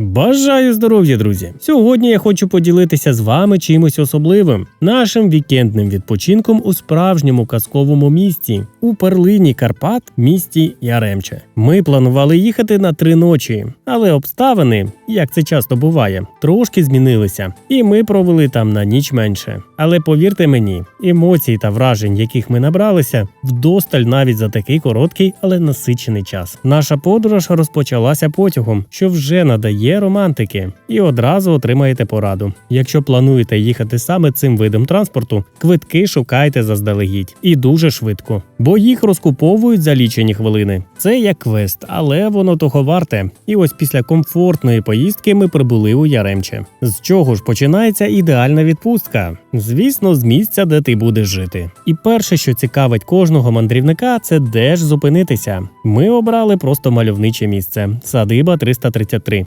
Бажаю здоров'я, друзі! Сьогодні я хочу поділитися з вами чимось особливим нашим вікендним відпочинком у справжньому казковому місті у перлині Карпат, місті Яремче. Ми планували їхати на три ночі, але обставини, як це часто буває, трошки змінилися, і ми провели там на ніч менше. Але повірте мені, емоцій та вражень, яких ми набралися, вдосталь навіть за такий короткий, але насичений час. Наша подорож розпочалася потягом, що вже надає романтики, і одразу отримаєте пораду. Якщо плануєте їхати саме цим видом транспорту, квитки шукайте заздалегідь і дуже швидко, бо їх розкуповують за лічені хвилини. Це як квест, але воно того варте. І ось після комфортної поїздки ми прибули у Яремче. З чого ж починається ідеальна відпустка? Звісно, з місця, де ти будеш жити. І перше, що цікавить кожного мандрівника, це де ж зупинитися. Ми обрали просто мальовниче місце садиба 333.